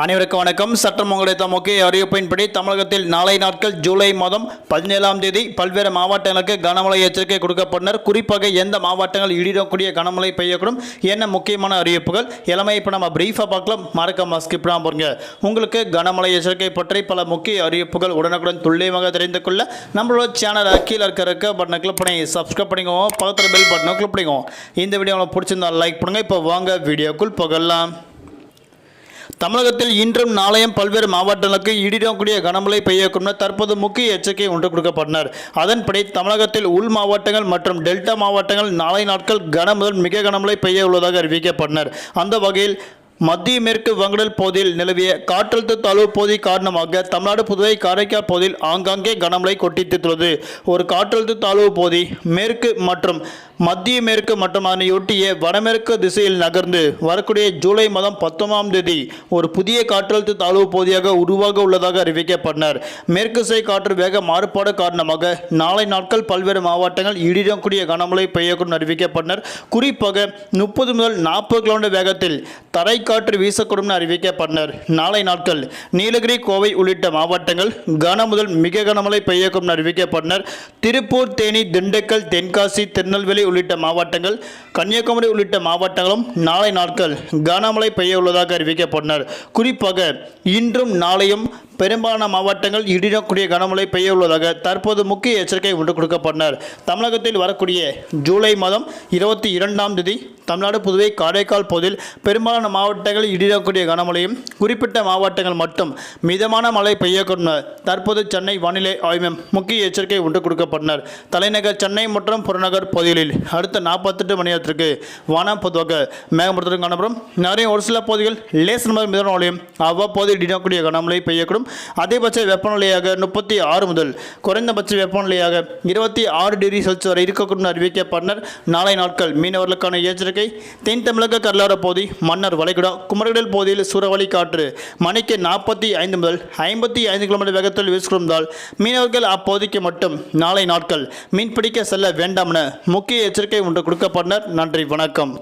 அனைவருக்கும் வணக்கம். சட்டம் உங்களுடைய முக்கிய அறிவிப்பின்படி தமிழகத்தில் நாளை நாட்கள் ஜூலை மாதம் பதினேழாம் தேதி பல்வேறு மாவட்டங்களுக்கு கனமழை எச்சரிக்கை கொடுக்கப்பட்டனர். குறிப்பாக எந்த மாவட்டங்கள் இடிடக்கூடிய கனமழை பெய்யக்கூடும் என்ன முக்கியமான அறிவிப்புகள். எல்லாமே இப்போ நம்ம பிரீஃபாக பார்க்கலாம். மறக்காம ஸ்கிப் பண்ணாம பாருங்க. உங்களுக்கு கனமழை எச்சரிக்கை பற்றி பல முக்கிய அறிவிப்புகள் உடனுக்குடன் துல்லியமாக தெரிந்து கொள்ள நம்மளோட சேனல் கீழே இருக்க இருக்க பட்டனை கிளிக் பண்ணி சப்ஸ்கிரைப் பண்ணிக்கோங்க பக்கத்தில் பெல் பட்டனை கிளிக் பண்ணிக்கோங்க இந்த வீடியோ உங்களுக்கு பிடிச்சிருந்தா லைக் பண்ணுங்கள் இப்போ வாங்க வீடியோக்குள் போகலாம். தமிழகத்தில் இன்றும் நாளையும் பல்வேறு மாவட்டங்களுக்கு இடிடக்கூடிய கனமழை பெய்யக்கும் தற்போது முக்கிய எச்சரிக்கை ஒன்று கொடுக்கப்பட்டனர். அதன்படி தமிழகத்தில் உள் மாவட்டங்கள் மற்றும் டெல்டா மாவட்டங்கள் நாளை நாட்கள் கன முதல் மிக கனமழை பெய்ய உள்ளதாக அறிவிக்கப்பட்டனர். அந்த வகையில் மத்திய மேற்கு வங்கடல் பகுதியில் நிலவிய காற்றழுத்த தாழ்வு பகுதி காரணமாக தமிழ்நாடு புதுவை காரைக்கால் பகுதியில் ஆங்காங்கே கனமழை கொட்டித்துள்ளது. ஒரு காற்றழுத்த தாழ்வு பகுதி மேற்கு மற்றும் மத்திய மேற்கு மற்றும் அதனையொட்டிய வடமேற்கு திசையில் நகர்ந்து வரக்கூடிய ஜூலை மாதம் பத்தொன்பதாம் தேதி ஒரு புதிய காற்றழுத்த தாழ்வு பகுதியாக உருவாக உள்ளதாக அறிவிக்கப்பட்டனர். மேற்கு சை காற்று வேக மாறுபாடு காரணமாக நாளை நாட்கள் பல்வேறு மாவட்டங்கள் இடிடக்கூடிய கனமழை பெய்யக்கூடும் அறிவிக்கப்பட்டனர். குறிப்பாக முப்பது முதல் நாற்பது கிலோமீட்டர் வேகத்தில் தரை மழைக்காற்று வீசக்கூடும் அறிவிக்கப்பட்டனர் நாளை நாட்கள் நீலகிரி கோவை உள்ளிட்ட மாவட்டங்கள் கன முதல் மிக கனமழை பெய்யக்கூடும் அறிவிக்கப்பட்டனர் திருப்பூர் தேனி திண்டுக்கல் தென்காசி திருநெல்வேலி உள்ளிட்ட மாவட்டங்கள் கன்னியாகுமரி உள்ளிட்ட மாவட்டங்களும் நாளை நாட்கள் கனமழை பெய்ய உள்ளதாக அறிவிக்கப்பட்டனர் குறிப்பாக இன்றும் நாளையும் பெரும்பாலான மாவட்டங்கள் இடிடக்கூடிய கனமழை பெய்ய உள்ளதாக தற்போது முக்கிய எச்சரிக்கை ஒன்று கொடுக்கப்பட்டனர் தமிழகத்தில் வரக்கூடிய ஜூலை மாதம் இருபத்தி இரண்டாம் தேதி தமிழ்நாடு புதுவை காரைக்கால் பகுதியில் பெரும்பாலான மாவட்டங்களில் இடிடக்கூடிய கனமழையும் குறிப்பிட்ட மாவட்டங்கள் மட்டும் மிதமான மழை பெய்யக்கூடும். தற்போது சென்னை வானிலை ஆய்வு முக்கிய எச்சரிக்கை ஒன்று கொடுக்கப்பட்டனர் தலைநகர் சென்னை மற்றும் புறநகர் பகுதிகளில் அடுத்த நாற்பத்தெட்டு மணி நேரத்திற்கு வானம் பொதுவாக மேகமூட்டத்துடன் காணப்படும். நிறைய ஒரு சில பகுதிகள் லேசன் முதல் மிதமான மழையும் அவ்வப்போது இடிடக்கூடிய கனமழை பெய்யக்கூடும். அதிகபட்ச வெப்பநிலையாக முப்பத்தி ஆறு முதல் குறைந்தபட்ச வெப்பநிலையாக இருபத்தி ஆறு டிகிரி செல்சியஸ் வரை இருக்கக்கூடும் அறிவிக்கப்பட்டனர் நாளை நாட்கள் மீனவர்களுக்கான எச்சரிக்கை தென் தமிழக கடலோர பகுதி மன்னர் வளைகுடா குமரகடல் பகுதியில் சூறாவளி காற்று மணிக்கு நாற்பத்தி ஐந்து முதல் ஐம்பத்தி ஐந்து கிலோமீட்டர் வேகத்தில் வீசுகிறதால் மீனவர்கள் அப்பகுதிக்கு மட்டும் நாளை நாட்கள் மீன்பிடிக்க செல்ல வேண்டாம் என முக்கிய எச்சரிக்கை ஒன்று கொடுக்கப்பட்டனர். நன்றி வணக்கம்.